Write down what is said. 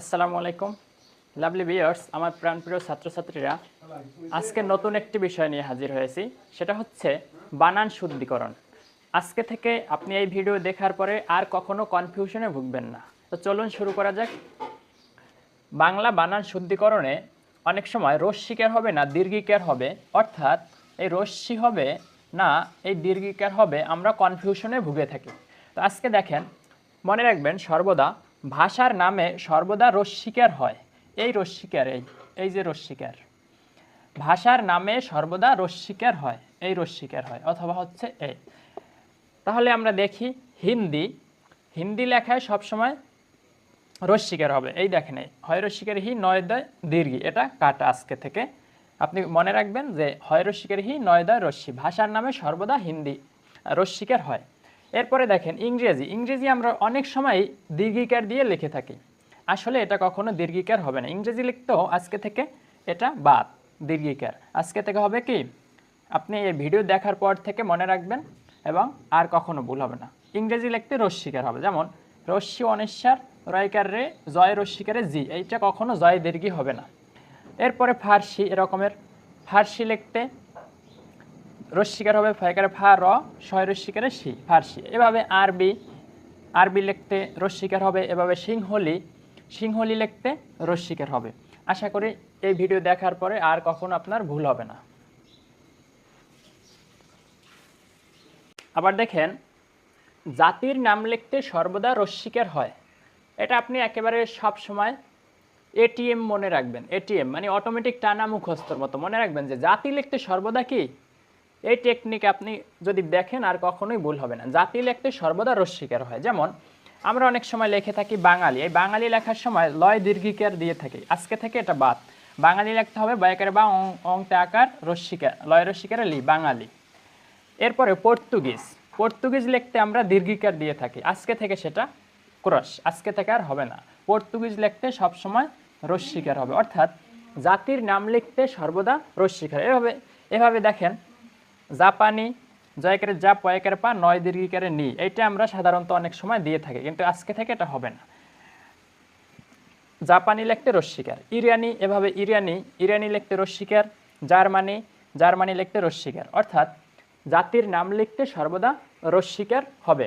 আসসালামু আলাইকুম। লাভলি বিয়ার্স আমার প্রাণপ্রিয় ছাত্রছাত্রীরা, আজকে নতুন একটি বিষয় নিয়ে হাজির হয়েছি। সেটা হচ্ছে বানান শুদ্ধিকরণ। আজকে থেকে আপনি এই ভিডিও দেখার পরে আর কখনো কনফিউশনে ভুগবেন না। তো চলুন শুরু করা যাক। বাংলা বানান শুদ্ধিকরণে অনেক সময় রস্যিকার হবে না, দীর্ঘিকার হবে। অর্থাৎ এই রস্যি হবে না, এই দীর্ঘিকার হবে, আমরা কনফিউশনে ভুগে থাকি। তো আজকে দেখেন, মনে রাখবেন সর্বদা ভাষার নামে সর্বদা রস্যিকার হয়। এই রস্যিকার এই এই যে রস্যিকার ভাষার নামে সর্বদা রস্যিকার হয়, এই রস্যিকার হয়, অথবা হচ্ছে এ। তাহলে আমরা দেখি হিন্দি। হিন্দি লেখায় সবসময় রস্যিকার হবে। এই দেখেন হয় রস্যিকার হি, নয় দয় দীর্ঘি। এটা কাটা আজকে থেকে। আপনি মনে রাখবেন যে হয় রস্যিকার হি, নয় দয় রশ্মি ভাষার নামে সর্বদা হিন্দি রস্যিকার হয়। এরপরে দেখেন, ইংরেজি। ইংরেজি আমরা অনেক সময় দীর্ঘিকার দিয়ে লিখে থাকি। আসলে এটা কখনো দীর্ঘিকার হবে না। ইংরেজি লিখতেও আজকে থেকে এটা বাদ, দীর্ঘিকার। আজকে থেকে হবে কি? আপনি এই ভিডিও দেখার পর থেকে মনে রাখবেন এবং আর কখনো ভুল হবে না। ইংরেজি লিখতে রস্বীকার হবে। যেমন রস্যি অনেশ্বর, রয়কার রে, জয় রস্বীকারে জি। এইটা কখনো জয় দীর্ঘি হবে না। এরপরে ফার্সি এরকমের। ফার্সি লিখতে রস্বীকার হবে ফয়কারে ফা, র শয় রস্বীকারে সি ফার্সি এভাবে আরবি আরবি লিখতে রস্বীকার হবে, এভাবে সিংহলি সিংহলি লিখতে রস্বীকার হবে। আশা করি এই ভিডিও দেখার পরে আর কখনো আপনার ভুল হবে না। আবার দেখেন, জাতির নাম লিখতে সর্বদা রস্বীকার হয়। এটা আপনি একেবারে সব সময় এটিএম মনে রাখবেন, এটিএম মানে অটোমেটিক টানা মুখস্থর মতো মনে রাখবেন যে জাতি লিখতে সর্বদা কি? এই টেকনিক আপনি যদি দেখেন আর কখনোই ভুল হবে না। জাতি লিখতে সর্বদা রস্বীকার হয়। যেমন, আমরা অনেক সময় লিখে থাকি বাঙালি। এই বাঙালি লেখার সময় লয় দীর্ঘিকার দিয়ে থাকি। আজকে থেকে এটা বাদ। বাঙালি লিখতে হবে বয়কারে বা অং অংতে আকার রস্বীকার লয় রস্বীকারে লি, বাঙালি। এরপরে পর্তুগিজ। পর্তুগিজ লিখতে আমরা দীর্ঘিকার দিয়ে থাকি। আজকে থেকে সেটা ক্রস। আজকে থেকে আর হবে না। পর্তুগিজ লিখতে সবসময় রস্বীকার হবে। অর্থাৎ জাতির নাম লিখতে সর্বদা রস্বীকার এভাবে এভাবে দেখেন জাপানি, জয়কারে যা পয়কারে পা, নয় দীর্ঘিকারে নি। এটা আমরা সাধারণত অনেক সময় দিয়ে থাকি, কিন্তু আজকে থেকে এটা হবে না। জাপানি লেখতে রস্বীকার ইরানি, এভাবে ইরানি ইরানি লেখতে রস্বীকার জার্মানি জার্মানি লিখতে রস্বীকার অর্থাৎ জাতির নাম লিখতে সর্বদা রস্বীকার হবে।